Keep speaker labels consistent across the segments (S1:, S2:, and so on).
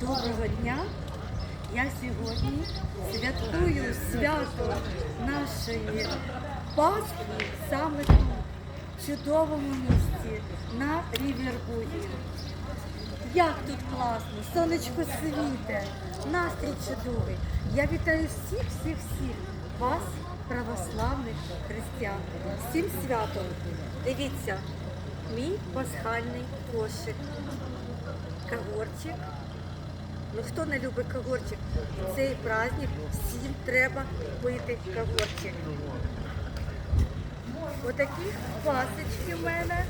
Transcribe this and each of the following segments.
S1: Доброго дня! Я сьогодні святкую свято нашої Пасхи саме тут, в чудовому місті на Рівербуді. Як тут класно, сонечко світе, настрій чудовий. Я вітаю всіх, всіх, всіх вас, православних християн. Всім святом. Дивіться, мій пасхальний кошик. Кагорчик. Ну хто не любить кагорчик? Цей праздник всім треба пити кагорчик. Отакі пасочки в мене.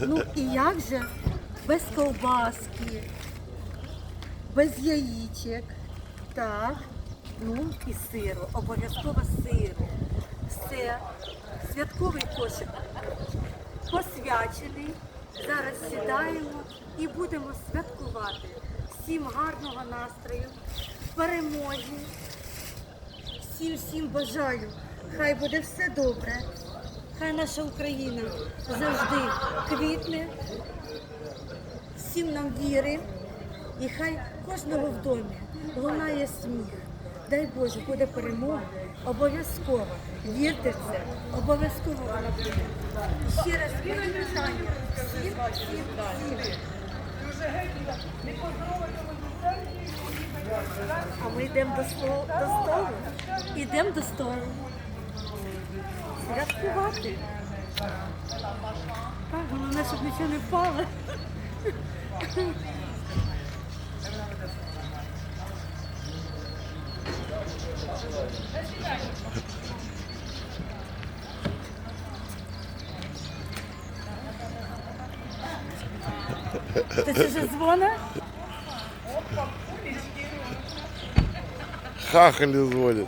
S1: Ну і як же без ковбаски, без яєчок, так, ну і сиру, обов'язково сиру. Все, святковий кошик посвячений. Зараз сідаємо і будемо святкувати. Всім гарного настрою, перемоги. Всім всім бажаю. Хай буде все добре. Хай наша Україна завжди квітне, всім нам віри, і хай кожного в домі лунає сміх. Дай Боже, буде перемога, обов'язково. Вірте в це, обов'язково вона буде. Ще раз мої вітання. Всім, всім, всім. А ми йдемо до столу, до столу. Йдемо до столу. Святкувати. Так, головне, щоб нічого не впало. Ти це вже дзвона?
S2: Хахали зводят.